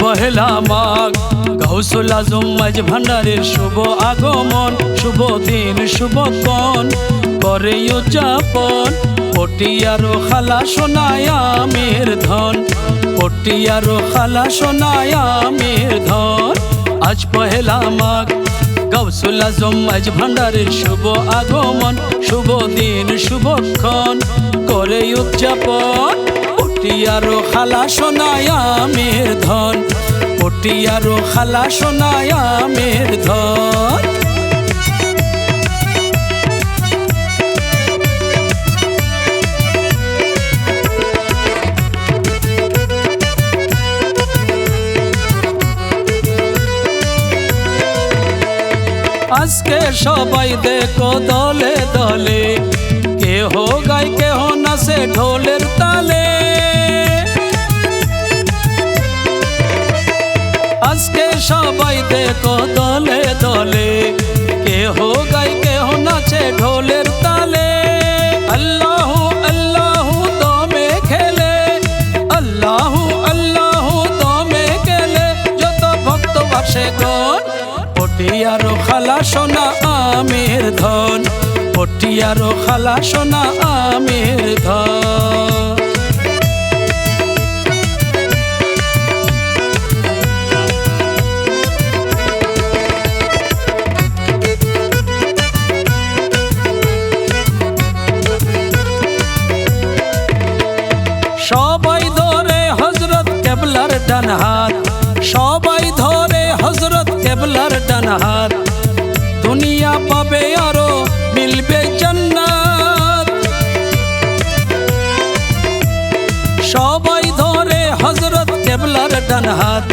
পহেলা মাঘ গাউসুল আজম মাঝ ভান্ডারের শুভ আগমন, শুভ দিন, শুভ কন। করে উদযাপন, পটিয়ারো খালা সোনায় আমের ধন। পটিয়ারো খালা সোনায় আমের ধন। আজ পহেলা মাঘ গাউসুল আজম আজ ভান্ডারের শুভ আগমন, শুভ দিন শুভক্ষণ করে উদযাপন পটিয়ারো খালা সোনায় আমের ধন, পটিয়ারো খালা সোনায় আমের ধন। আজকে সবাই দেখো দলে দলে, কেহ গায় কেহ নাচে ঢোলের তালে। আজকে সবাই দেখো দলে দলে। কেহ গায়, কেহ নাচে ঢোলের তালে। আল্লাহ আল্লাহ দমে খেলে। আল্লাহ আল্লাহ দমে খেলে। যত ভক্ত বাসে গণ, পটিয়ারো খালা সোনা আমের ধন। পটিয়ারো খালা সোনা আমের ধন। ডান হাত সবাই ধরে হজরত কেবলার ডান হাত দুনিয়া পাবে আরও মিলবে জান্নাত। সবাই ধরে হজরত কেবলার ডান হাত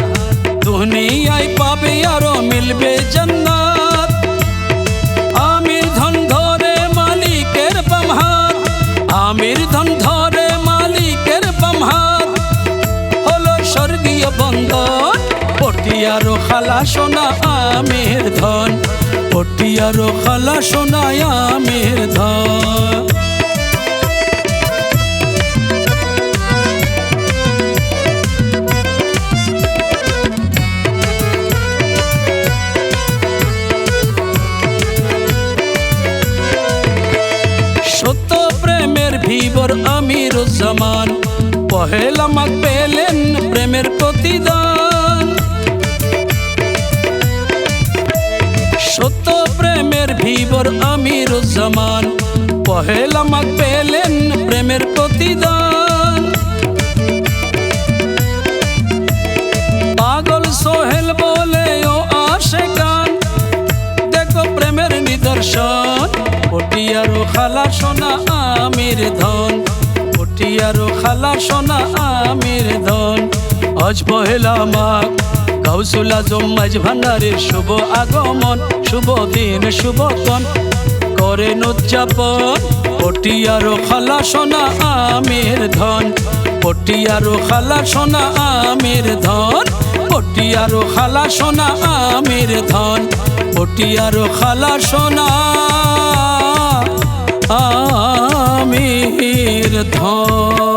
দুনিয়ায় পাবে আরও মিলবে জান্নাত। বন্ধন পটিয়ারো খালা সোনা, আমের ধন। পটিয়ারো খালা সোনা, আমের ধন। সত্য প্রেমের ভিবর আমির জামান পহেলা মাগ পেলেন প্রেমের প্রতিদান। সত্য প্রেমের ভিবর আমির জামান পহেলা মাগ পেলেন প্রেমের প্রতিদান। পাগল সোহেল বলে, ও আসে গান দেখো প্রেমের নিদর্শন, পটিয়ারো খালা সোনা আমির ধন। পটিয়ারো খালা সোনা আমির ধন। আজ পহেলা মাঘ গাউসুল আজম ভান্ডারের শুভ আগমন, শুভ দিন শুভক্ষণ করেন উদযাপন, পটিয়ারো খালা সোনা আমির ধন। পটিয়ারো খালা সোনা আমির ধন। পটিয়ারো খালা সোনা আমির ধন। পটিয়ারো খালা সোনা ধন